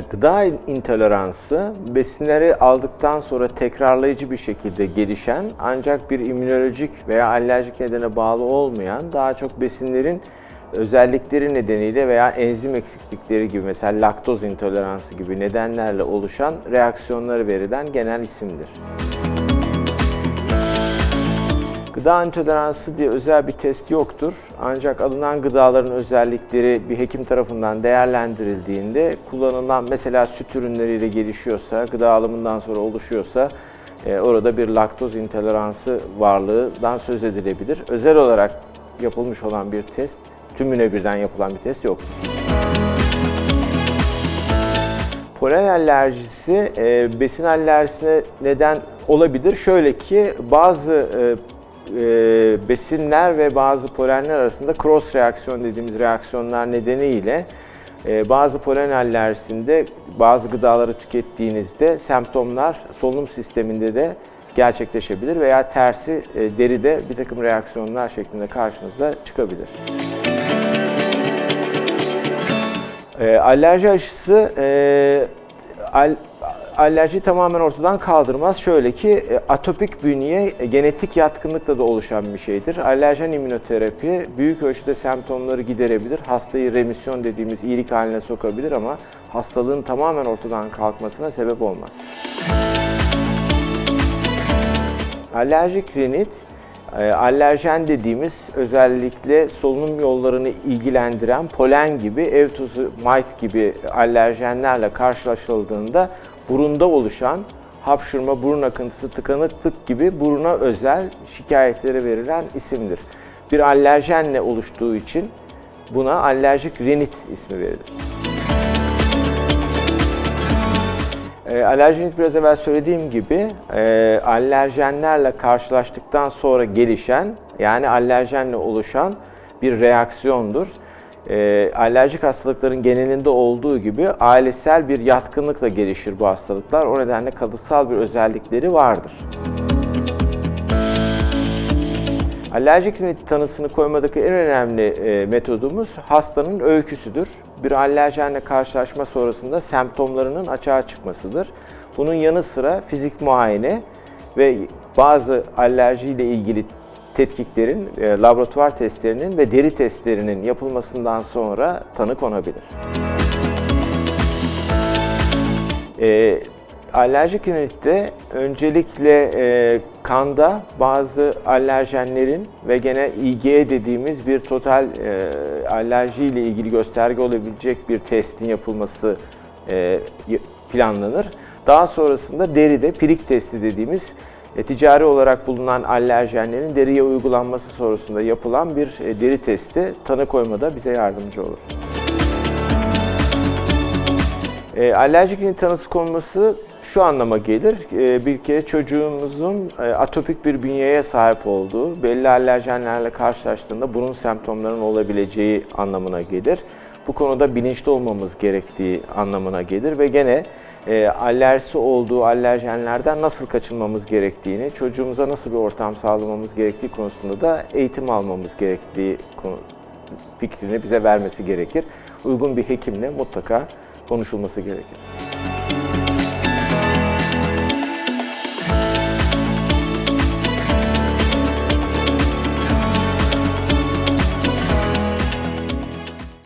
Gıda intoleransı besinleri aldıktan sonra tekrarlayıcı bir şekilde gelişen ancak bir immünolojik veya alerjik nedene bağlı olmayan daha çok besinlerin özellikleri nedeniyle veya enzim eksiklikleri gibi mesela laktoz intoleransı gibi nedenlerle oluşan reaksiyonları verilen genel isimdir. Gıda intoleransı diye özel bir test yoktur. Ancak alınan gıdaların özellikleri bir hekim tarafından değerlendirildiğinde kullanılan mesela süt ürünleriyle gelişiyorsa, gıda alımından sonra oluşuyorsa e, orada bir laktoz intoleransı varlığından söz edilebilir. Özel olarak yapılmış olan bir test, tümüne birden yapılan bir test yoktur. Polen alerjisi e, besin alerjisine neden olabilir. Şöyle ki bazı e, besinler ve bazı polenler arasında cross reaksiyon dediğimiz reaksiyonlar nedeniyle e, bazı polen alerjisinde bazı gıdaları tükettiğinizde semptomlar solunum sisteminde de gerçekleşebilir veya tersi e, deride bir takım reaksiyonlar şeklinde karşınıza çıkabilir. E, alerji aşısı e, al, alerjiyi tamamen ortadan kaldırmaz. Şöyle ki e, atopik bünye e, genetik yatkınlıkla da oluşan bir şeydir. Alerjen immünoterapi büyük ölçüde semptomları giderebilir. Hastayı remisyon dediğimiz iyilik haline sokabilir ama hastalığın tamamen ortadan kalkmasına sebep olmaz. Alerjik rinit, e, alerjen dediğimiz özellikle solunum yollarını ilgilendiren polen gibi, ev tuzu, mite gibi alerjenlerle karşılaşıldığında burunda oluşan hapşurma, burun akıntısı, tıkanıklık gibi buruna özel şikayetleri verilen isimdir. Bir alerjenle oluştuğu için buna alerjik rinit ismi verilir. E, alerjinit biraz evvel söylediğim gibi e, alerjenlerle karşılaştıktan sonra gelişen yani alerjenle oluşan bir reaksiyondur. E, alerjik hastalıkların genelinde olduğu gibi ailesel bir yatkınlıkla gelişir bu hastalıklar. O nedenle kalıtsal bir özellikleri vardır. Alerjik rinit tanısını koymadaki en önemli e, metodumuz hastanın öyküsüdür. Bir alerjenle karşılaşma sonrasında semptomlarının açığa çıkmasıdır. Bunun yanı sıra fizik muayene ve bazı alerjiyle ilgili tetkiklerin, e, laboratuvar testlerinin ve deri testlerinin yapılmasından sonra tanı konabilir. E, alerjik rinitte öncelikle e, kanda bazı alerjenlerin ve gene IgE dediğimiz bir total e, alerji ile ilgili gösterge olabilecek bir testin yapılması e, planlanır. Daha sonrasında deride pirik testi dediğimiz e, ticari olarak bulunan alerjenlerin deriye uygulanması sonrasında yapılan bir e, deri testi tanı koymada bize yardımcı olur. E, alerjik tanısı konması şu anlama gelir. E, bir kere çocuğumuzun e, atopik bir bünyeye sahip olduğu, belli alerjenlerle karşılaştığında burun semptomlarının olabileceği anlamına gelir. Bu konuda bilinçli olmamız gerektiği anlamına gelir ve gene e, alerjisi olduğu alerjenlerden nasıl kaçınmamız gerektiğini, çocuğumuza nasıl bir ortam sağlamamız gerektiği konusunda da eğitim almamız gerektiği konu, fikrini bize vermesi gerekir. Uygun bir hekimle mutlaka konuşulması gerekir.